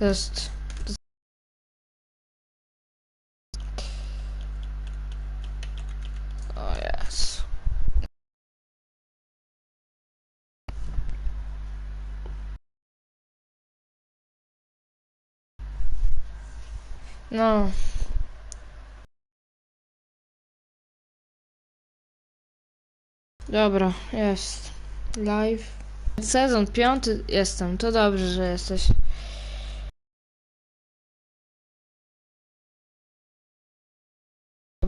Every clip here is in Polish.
Jest... O jest. No. Dobra, jest. Live. Sezon piąty jestem. To dobrze, że jesteś.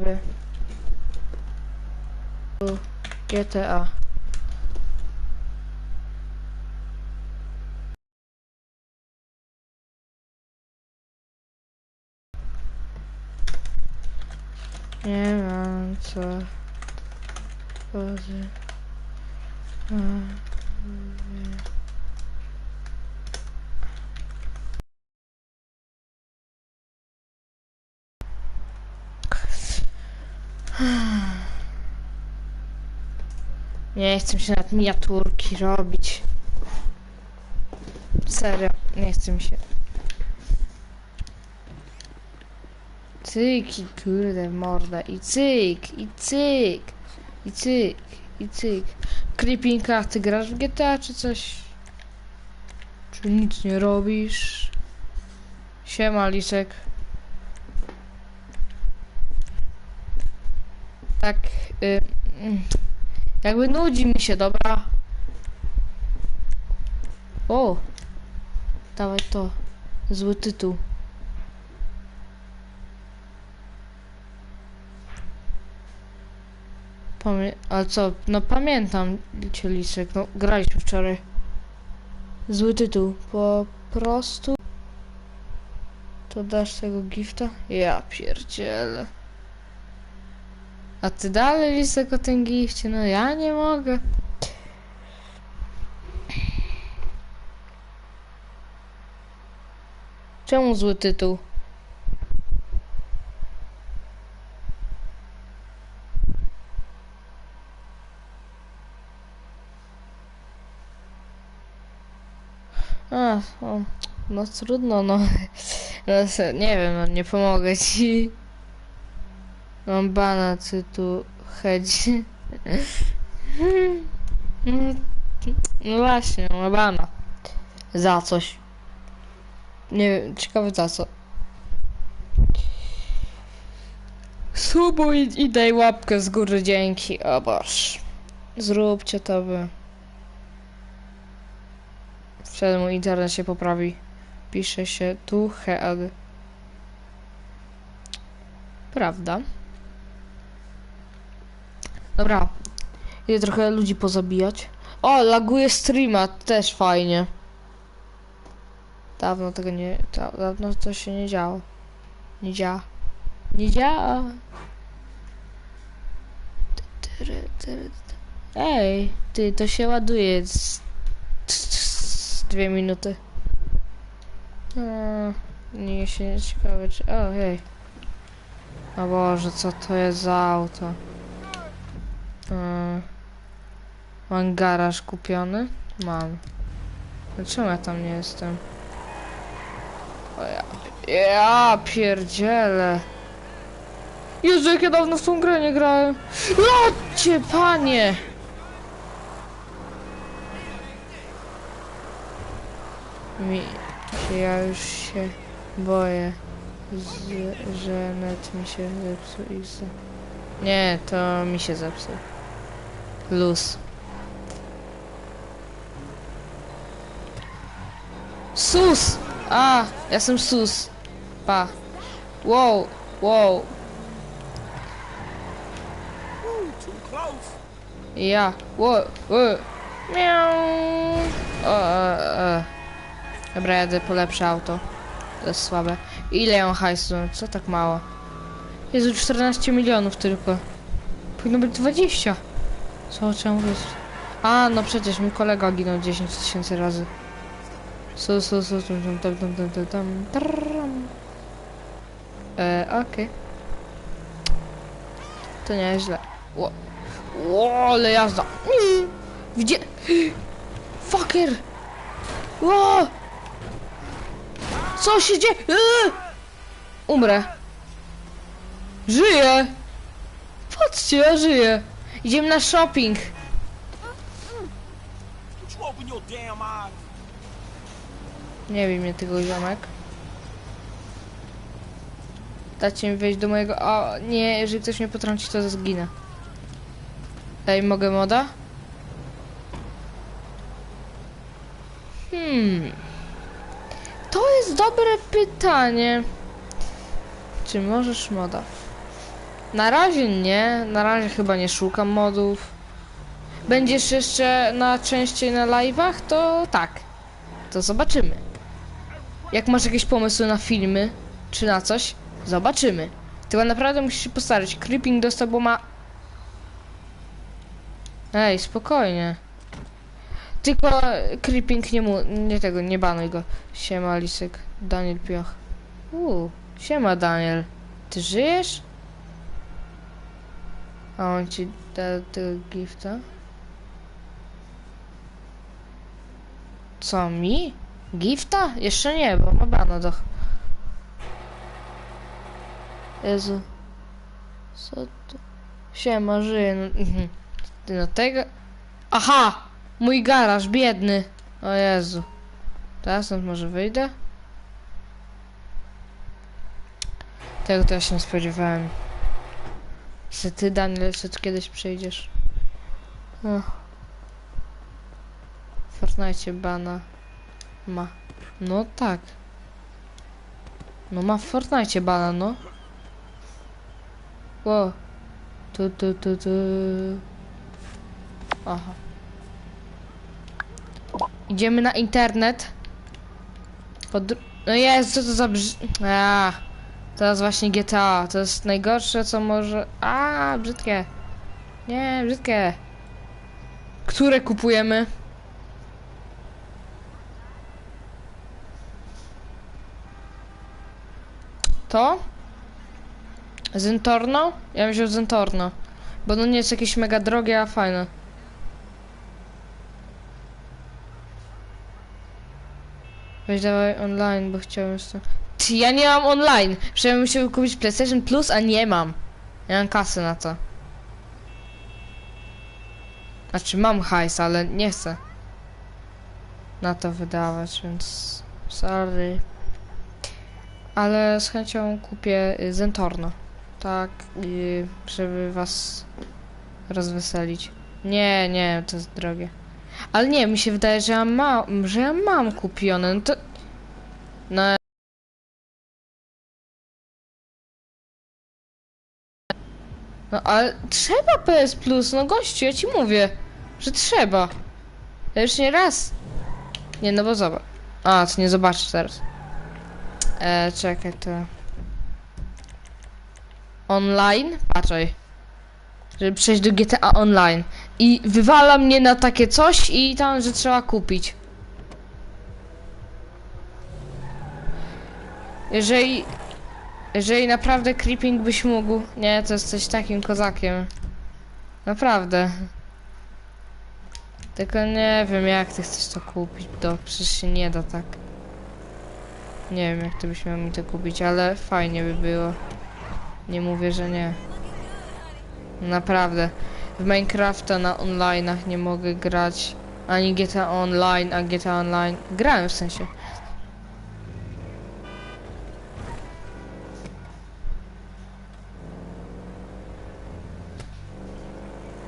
Dobry. Tu GTA. Nie mam co. Pozy. Nie chcę się nawet miniaturki robić. Serio, nie chcę mi się. Cyk i kurde morda i cyk, i cyk, i cyk, i cyk. Creepinka, ty grasz w GTA czy coś? Czy nic nie robisz? Siema Lisek. Tak, y, mm, jakby nudzi mi się, dobra? O! Dawaj to. Zły tytuł. Pamię A co? No pamiętam cię Lisek, no graliśmy wczoraj. Zły tytuł. Po prostu... To dasz tego gifta? Ja pierdzielę. A ty dalej Lisek o tym gifcie? No ja nie mogę. Czemu zły tytuł? A, o, no trudno, no. no nie wiem, no, nie pomogę ci. Mam bana, czy tu chodzi. No właśnie, mam bana. Za coś. Nie wiem, ciekawe za co. Subuj i daj łapkę z góry, dzięki. O boż. Zróbcie to by. Wtedy mój internet się poprawi. Pisze się tu head. Prawda? Dobra. Idę trochę ludzi pozabijać. O, laguje streama, też fajnie. Dawno tego nie... da- Dawno to się nie działo. Nie działa. Nie działa. Ej, ty, to się ładuje z, z dwie minuty. No, nie się nie ciekawe, czy... O, hej. O Boże, co to jest za auto? Mm. Mam garaż kupiony? Mam. Dlaczego ja tam nie jestem? O ja... Ja pierdzielę. Jezu, jak ja dawno w tą grę nie grałem. Lodcie, panie! Mi... Ja już się boję, z, że net mi się zepsuł i. Nie, to mi się zepsuł. Luz. Sus! A, ja jestem sus. Pa. Wow, wow. Ja. Wow, wow. Miau. O, e, e. Dobra, jadę po lepsze auto. To jest słabe. Ile mam hajsu? Co tak mało? Jezu, 14 milionów tylko. Powinno być 20. Co, czemu jest? A, no przecież mój kolega ginął 10 tysięcy razy. Su, su, su, tum, tum, tum, tum, tum, tum, tum, trrrram. E, okej. To nie jest źle. Ło, Ło, ale jazda. Mm, Gdzie? Fucker! Ło! Co się dzieje? Eee! Umrę. Żyję. Patrzcie, ja żyję. Idziemy na shopping. Nie wiem mnie tego ziomek. Dajcie mi wejść do mojego... O, nie, jeżeli ktoś mnie potrąci, to zginę. Ej, mogę moda? Hmm. To jest dobre pytanie. Czy możesz moda? Na razie nie, na razie chyba nie szukam modów. Będziesz jeszcze na częściej na live'ach, to tak. To zobaczymy. Jak masz jakieś pomysły na filmy, czy na coś, zobaczymy. Tylko naprawdę musisz się postarać. Creeping dostał, bo ma... Ej, spokojnie. Tylko Creeping nie mu... Nie tego, nie banuj go. Siema, Lisek. Daniel Pioch. Uuu, siema, Daniel. Ty żyjesz? A on ci da tego gifta? Co, mi? Gifta? Jeszcze nie, bo ma bana do... Jezu. Co to? Siema, żyje. No, no tego... Aha! Mój garaż, biedny. O Jezu. Teraz może wyjdę? Tego to ja się nie spodziewałem. Czy ty, Daniel, jeszcze tu kiedyś przyjdziesz? O. W Fortnite bana ma. No tak. No ma w Fortnite bana, no. Ło. Tu, tu, tu, tu. Aha. Idziemy na internet. Pod... No jest, co to za brz... A, teraz właśnie GTA. To jest najgorsze, co może... A, brzydkie. Nie, brzydkie. Które kupujemy? To? Zentorno? Ja że Zentorno. Bo no nie jest jakieś mega drogie, a fajne. Weź dawaj online, bo chciałem jeszcze... Ja nie mam online! Przecież ja bym musiał kupić PlayStation Plus, a nie mam. Nie mam kasy na to. Znaczy mam hajs, ale nie chcę na to wydawać, więc sorry. Ale z chęcią kupię y, Zentorno. Tak, żeby was rozweselić. Nie, nie, to jest drogie. Ale nie, mi się wydaje, że ja mam, że ja mam kupione. No to... No... No ale trzeba PS Plus, no gościu, ja ci mówię, że trzeba. Ja już nie raz. Nie, no bo zobacz. A, to nie zobaczysz teraz. E, czekaj, to... Online? Patrzaj. Żeby przejść do GTA Online. I wywala mnie na takie coś i tam, że trzeba kupić. Jeżeli... Jeżeli naprawdę Creeping byś mógł... Nie, to jesteś takim kozakiem. Naprawdę. Tylko nie wiem, jak ty chcesz to kupić, to przecież się nie da tak. Nie wiem, jak ty byś miał mi to kupić, ale fajnie by było. Nie mówię, że nie. Naprawdę. W Minecrafta na online'ach nie mogę grać ani GTA Online, a GTA Online... Grałem w sensie.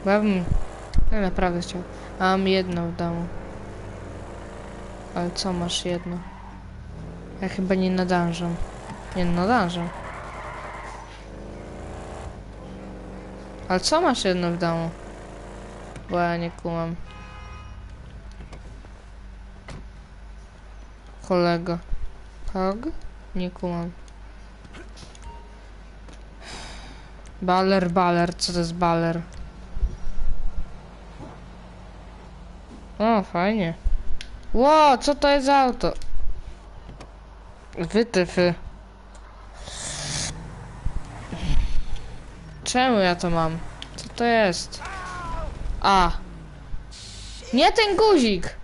Bo ja bym... Ja naprawdę chciał. A mam jedno w domu. Ale co masz jedno? Ja chyba nie nadążam. Nie nadążam. Ale co masz jedno w domu? Bo ja nie kumam. Kolego. Pog? Nie kumam. Baler, baler. Co to jest baler? O, fajnie. Ło, co to jest za auto? Wytyfy. Czemu ja to mam? Co to jest? A. Nie ten guzik!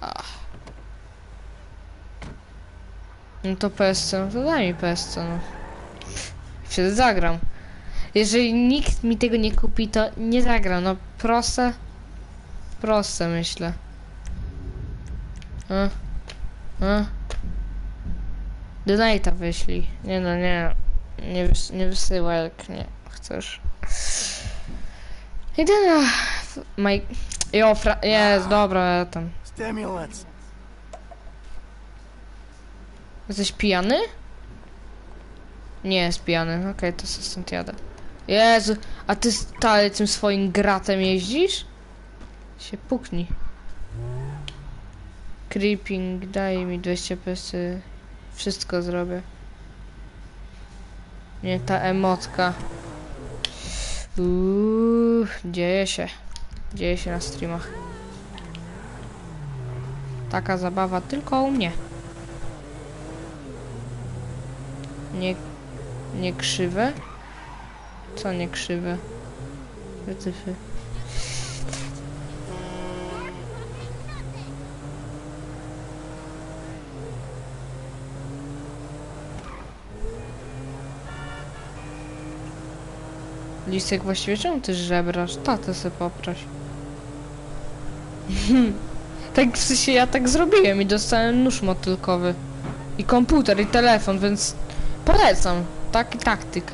Ach. No to PSC, no to daj mi PSC, no. Wtedy zagram. Jeżeli nikt mi tego nie kupi, to nie zagram. No proste. Proste myślę. A. A. Donate'a wyślij. Nie no, nie. Nie, wys nie wysyłaj, jak nie chcesz. Idę na... Maj... Jo, fra... Jest, dobra, ja tam. Stimulants. Jesteś pijany? Nie jest pijany, okej, to sobie stąd jadę. Jezu, a ty stale tym swoim gratem jeździsz? Się puknij. Creeping, daj mi 200 pesy. Wszystko zrobię. Nie ta emotka. Uuu, dzieje się. Dzieje się na streamach. Taka zabawa tylko u mnie. Nie, nie krzywe? Co nie krzywe? Wytyfy. Lisek właściwie czemu ty żebrasz? Tatę se poproś. tak w sensie ja tak zrobiłem i dostałem nóż motylkowy. I komputer i telefon, więc Polecam. Taki taktyk.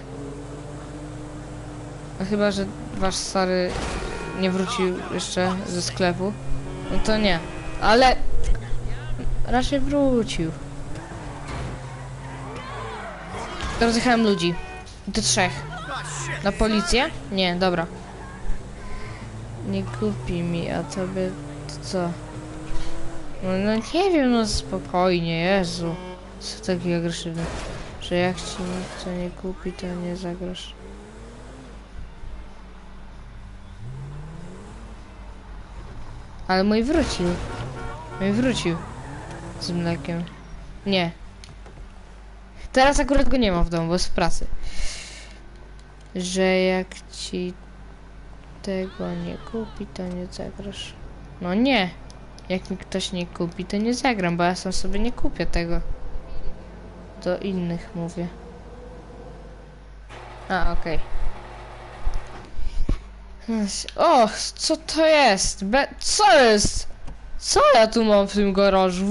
A chyba, że wasz stary nie wrócił jeszcze ze sklepu. No to nie. Ale raczej wrócił. Rozjechałem ludzi. Do trzech. Na policję? Nie, dobra. Nie kupi mi, a tobie to co? No, no nie wiem, no spokojnie, Jezu. Co taki agresywny? Że jak ci nikt nie kupi, to nie zagrasz. Ale mój wrócił. Mój wrócił. Z mlekiem. Nie. Teraz akurat go nie ma w domu, bo jest w pracy. Że jak ci tego nie kupi, to nie zagrasz. No nie. Jak mi ktoś nie kupi, to nie zagram, bo ja sam sobie nie kupię tego do innych mówię. A, okej. O, co to jest? Be co jest? Co ja tu mam w tym garażu?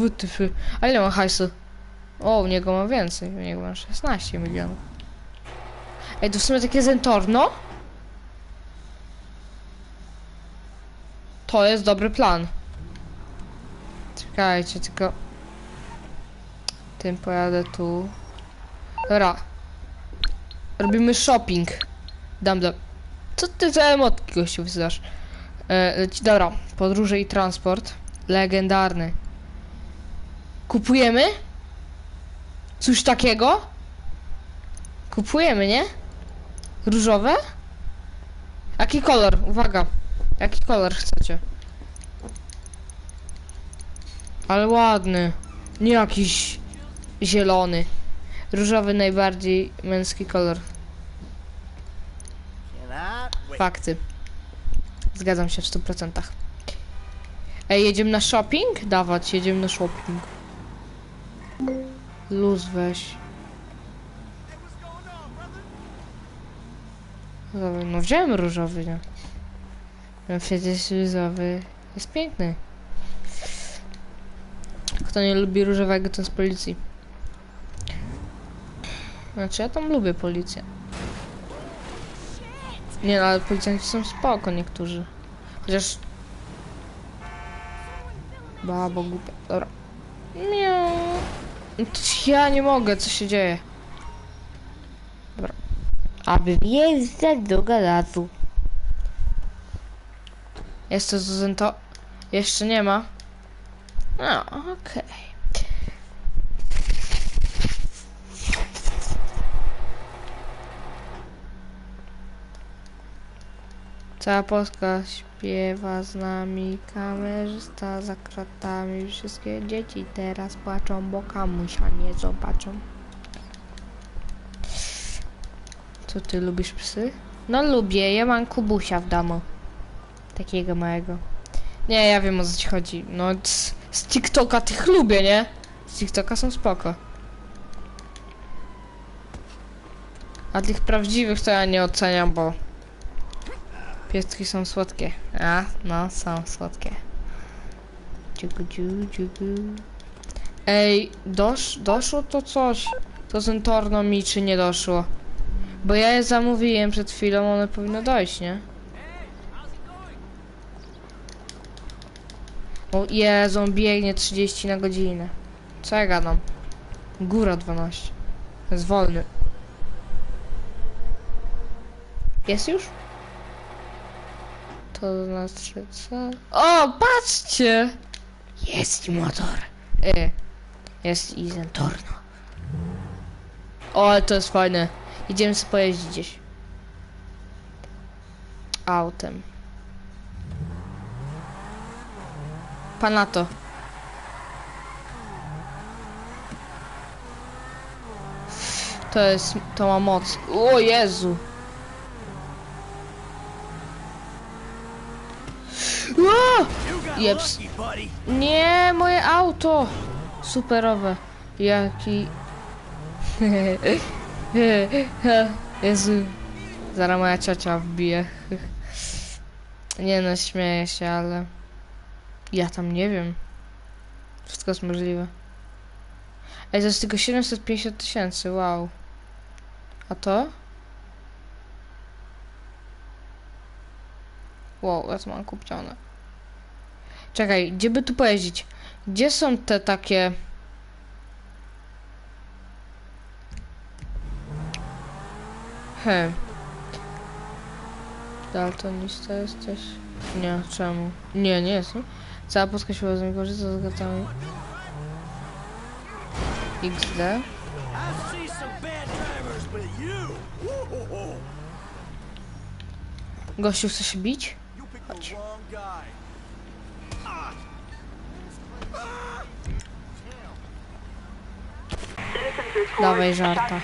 A ile mam hajsu? O, u niego mam więcej. U niego mam 16 milionów. Ej, to w sumie takie zentorno? To jest dobry plan. Czekajcie, tylko... Tym pojadę tu. Dobra. Robimy shopping. Dam do... Co ty za emotki gościu wysyłasz? E, leci, dobra. Podróże i transport. Legendarny. Kupujemy? Coś takiego? Kupujemy, nie? Różowe? Jaki kolor? Uwaga. Jaki kolor chcecie? Ale ładny. Nie jakiś zielony. Różowy najbardziej męski kolor. Fakty. Zgadzam się w 100%. Ej, jedziemy na shopping? Dawać, jedziemy na shopping. Luz weź. No wziąłem różowy, nie? No przecież różowy jest piękny. Kto nie lubi różowego, to z policji. Znaczy ja tam lubię policję. Nie no, ale policjanci są spoko niektórzy. Chociaż... Babo głupia. Dobra. No to Ja nie mogę, co się dzieje? Aby wjeżdżać do garażu. Jest to Zuzento? Jeszcze nie ma. No, okej. Cała Polska śpiewa z nami, kamerzysta za kratami. Wszystkie dzieci teraz płaczą, bo kamusia nie zobaczą. Co ty lubisz psy? No lubię, ja mam kubusia w domu. Takiego małego. Nie, ja wiem o co ci chodzi. No z, z TikToka tych lubię, nie? Z TikToka są spoko. A tych prawdziwych to ja nie oceniam, bo pieski są słodkie. A, no, są słodkie. Ej, dosz, doszło to coś? To z entorno mi czy nie doszło? Bo ja je zamówiłem przed chwilą, one powinno dojść, nie? O Jezu, on biegnie 30 na godzinę. Co ja gadam? Góra 12. Jest wolny. Jest już? To znaczy co? O, patrzcie! Jest motor. E, jest i Zentorno. O, ale to jest fajne. Idziemy sobie pojeździć gdzieś. Autem. Pana to. To jest, to ma moc. O Jezu. Jeps. Nie, moje auto! Superowe. Jaki... Jezu. Zaraz moja ciocia wbije. Nie no, śmieję się, ale... Ja tam nie wiem. Wszystko jest możliwe. Ej, to jest tylko 750 tysięcy, wow. A to? Wow, ja to mam kupione. Czekaj, gdzie by tu pojeździć? Gdzie są te takie... He. Daltonista jesteś? Nie, czemu? Nie, nie jestem. Cała Polska z nimi korzysta z gatami. XD. Gościu chce się bić? Report Dawaj żarta.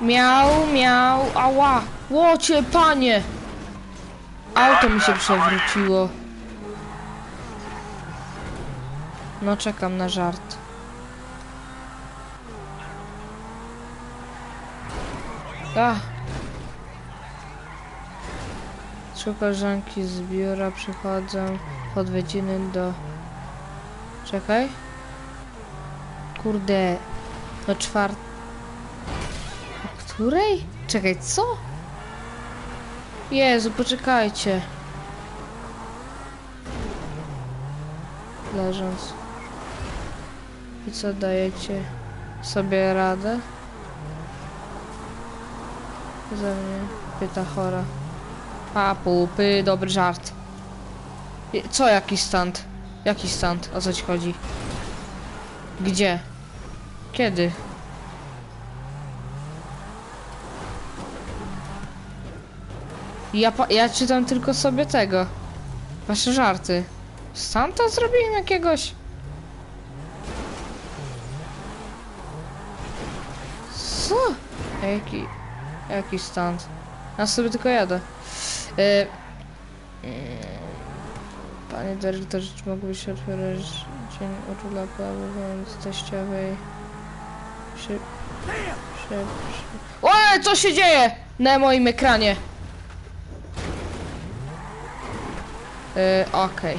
Miał, miał, ała! Łocie, panie! Auto mi się przewróciło. No, czekam na żart. A! Trzy koleżanki z biura przychodzą odwiedziny do... Czekaj. Kurde. Do czwart... O której? Czekaj, co? Jezu, poczekajcie. Leżąc. I co dajecie sobie radę? Ze mnie pyta chora. A, pupy, dobry żart. Co jakiś stand? Jaki stand? O co ci chodzi? Gdzie? Kiedy? Ja, ja czytam tylko sobie tego. Wasze żarty. Santa zrobiłem jakiegoś? Co? Jaki... Jaki stand? Ja sobie tylko jadę. E, mm, Panie dyrektorze, czy się otwierać dzień urlopu wobec teściowej? Przy... Przy... przy... O, co się dzieje na moim ekranie? Yy, okej.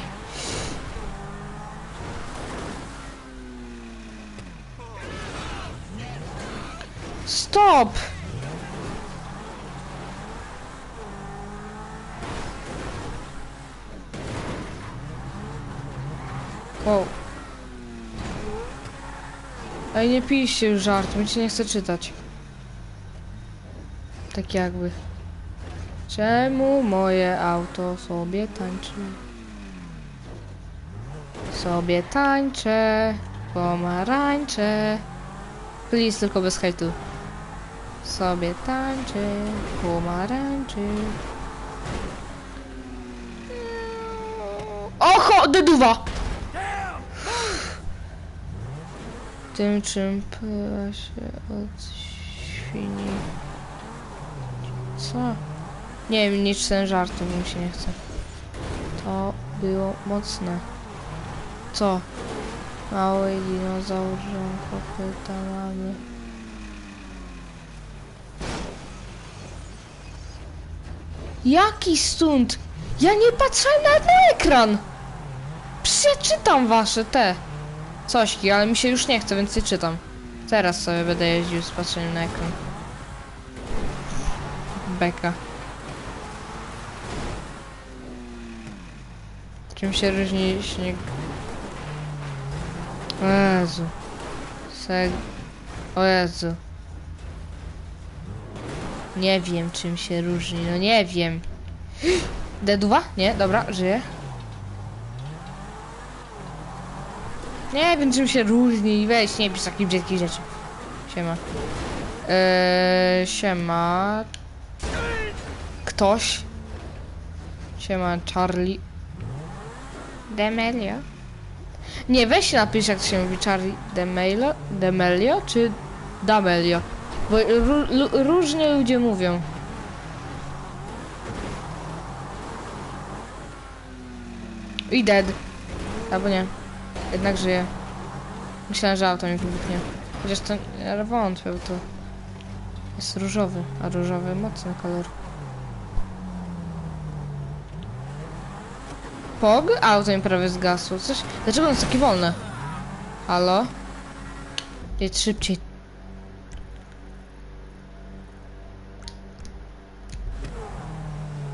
Stop! Wow. Ej, nie pijcie już żart, mi się nie chce czytać. Tak jakby. Czemu moje auto sobie tańczy? Sobie tańczę, pomarańcze. Please, tylko bez hejtu. Sobie tańczy, pomarańczy. Oho, deduwa! Tym czym pyła się od świni. Co? Nie wiem, nie czytałem żartu, mi się nie chce. To było mocne. Co? Mały dinozaur, kopyta mamy. Jaki stąd? Ja nie patrzę na ten ekran! Przeczytam wasze te cośki, ale mi się już nie chce, więc nie czytam. Teraz sobie będę jeździł z patrzeniem na ekran. Beka. Czym się różni śnieg? O Jezu. Seg... O Jezu. Nie wiem czym się różni, no nie wiem. Deduwa? Nie, dobra, żyje. Nie wiem czym się różni, weź nie pisz takich brzydkich rzeczy. Siema. Eee, siema. Ktoś. Siema, Charlie. Demelio? Nie, weź się napisz jak to się mówi Charlie Demelio, Demelio czy Damelio? Bo różnie ludzie mówią. I dead. Albo nie. Jednak żyje. Myślałem, że auto mi wybuchnie. Chociaż to ja wątpię, bo to jest różowy, a różowy mocny kolor. Pog? Auto mi prawie zgasło. Coś... Dlaczego on jest taki wolny? Halo? Jedź szybciej.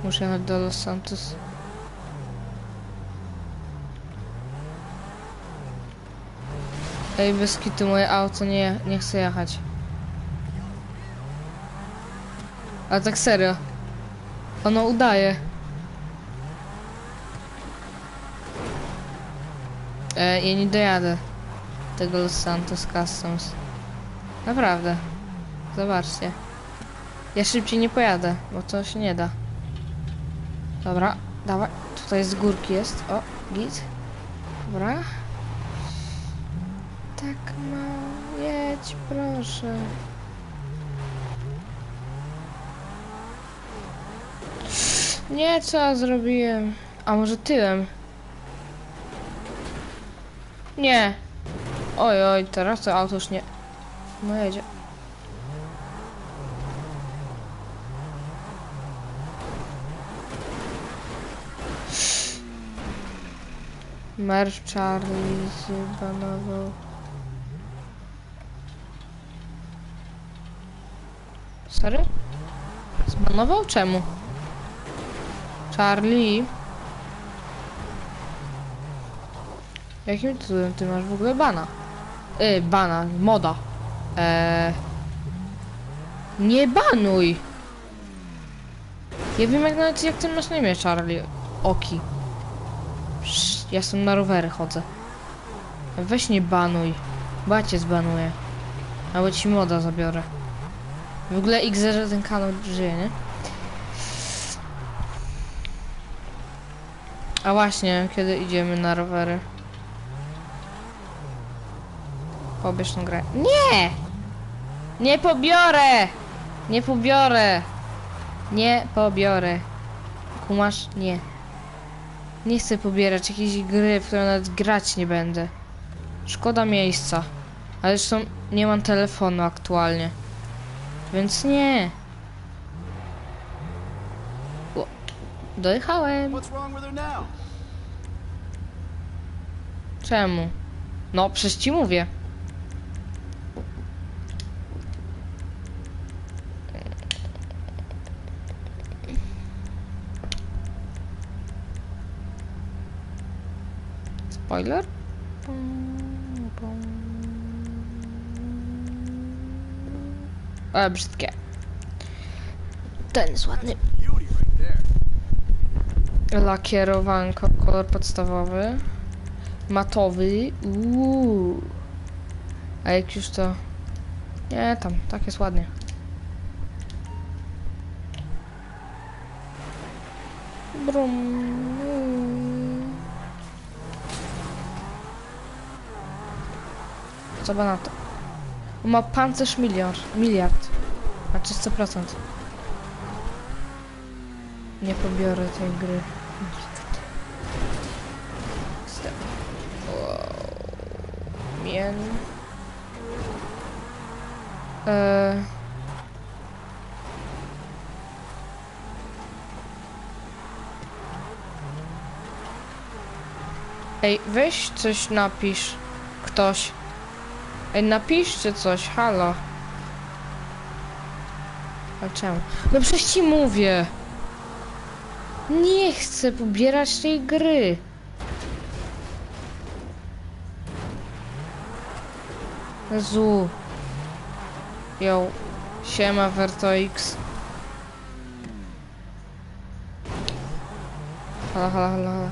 Muszę jechać do Los Santos. Ej, bez kitu, moje auto nie, nie chce jechać. Ale tak serio. Ono udaje. E, ja nie dojadę tego Los Santos Customs. Naprawdę. Zobaczcie. Ja szybciej nie pojadę, bo to się nie da. Dobra, dawaj. Tutaj z górki jest. O, git. Dobra. Tak ma. Jedź, proszę. Nie, co ja zrobiłem? A może tyłem? Nie. Oj, oj, teraz to auto już nie... No jedzie. Merch Charlie zbanował. Sorry? Zbanował? Czemu? Charlie? Jakim cudem ty masz w ogóle bana? Y, bana, moda. Eee... Nie banuj! Ja wiem jak nawet jak ty masz na imię, Charlie. Oki. Psz, ja sam na rowery chodzę. Weź nie banuj. Cię zbanuję. Albo ci moda zabiorę. W ogóle X, że ten kanał żyje, nie? A właśnie, kiedy idziemy na rowery? Pobierz tą grę. Nie! Nie pobiorę! Nie pobiorę! Nie pobiorę. Kumasz? Nie. Nie chcę pobierać jakiejś gry, w którą nawet grać nie będę. Szkoda miejsca. Ale zresztą nie mam telefonu aktualnie. Więc nie. O, dojechałem. Czemu? No, przecież ci mówię. Spoiler? E, brzydkie. Ten jest ładny. Lakierowanko, kolor podstawowy. Matowy. Uuu. A jak już to... Nie, tam, tak jest ładnie. Brum. Co by na to? Ma pancerz miliard. Miliard. Znaczy 100%. Nie pobiorę tej gry. Nikt. Step. Wow. ten... E... Ej, weź coś napisz. Ktoś. Ej, napiszcie coś, halo. A czemu? No przecież ci mówię. Nie chcę pobierać tej gry. Zu. Yo. Siema, Vertoix. Halo, halo, halo.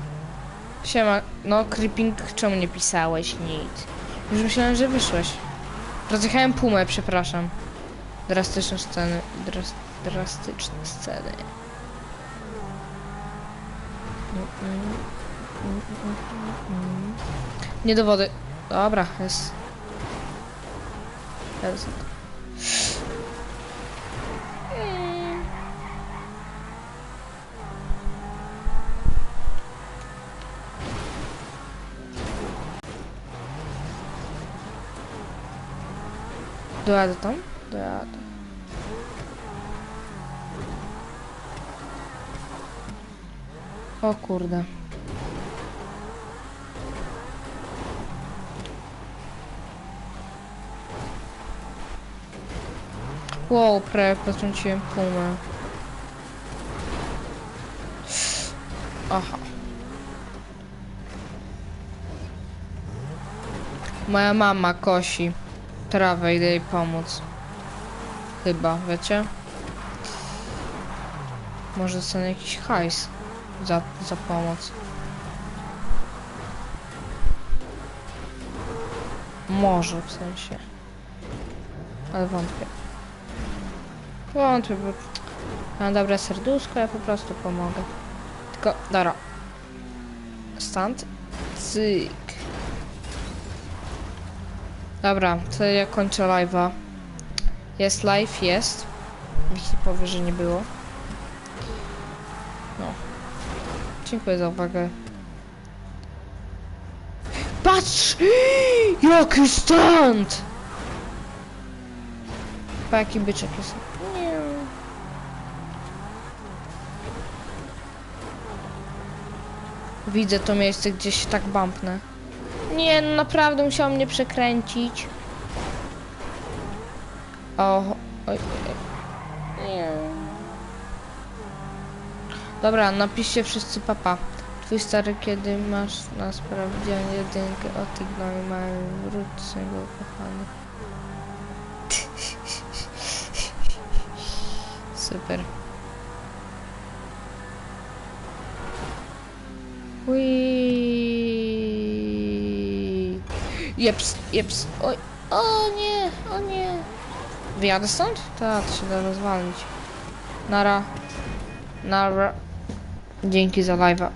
Siema, no Creeping, czemu nie pisałeś nic? Już myślałem, że wyszłeś. Rozjechałem pumę, przepraszam. Drastyczne sceny, dras, drastyczne sceny. Nie do wody. Dobra, jest. Jest. Dojadę tam? Dojadę. O kurde. Wow, prawie potrąciłem pumę. Aha. Moja mama kosi trawę, idę jej pomóc. Chyba, wiecie? Może dostanę jakiś hajs za, za pomoc. Może w sensie. Ale wątpię. Wątpię, bo mam dobre serduszko, ja po prostu pomogę. Tylko, dobra. Stąd. Cyk. Dobra, to ja kończę live'a. Jest live, jest. Jeśli powie, że nie było. No. Dziękuję za uwagę. Patrz! Jaki stand! Pa jaki byczek jest. Widzę to miejsce gdzieś się tak bumpnę. Nie, no naprawdę musiał mnie przekręcić. O, oj. Nie. Dobra, napiszcie wszyscy papa. Twój stary, kiedy masz na sprawdzianie jedynkę o tych gnoju mają wróć go kochany. Super. Ui. Jeps, jeps. Oj, o nie, o nie. Wyjadę stąd? Tak, się da rozwalić. Nara. Nara. Dzięki za live'a.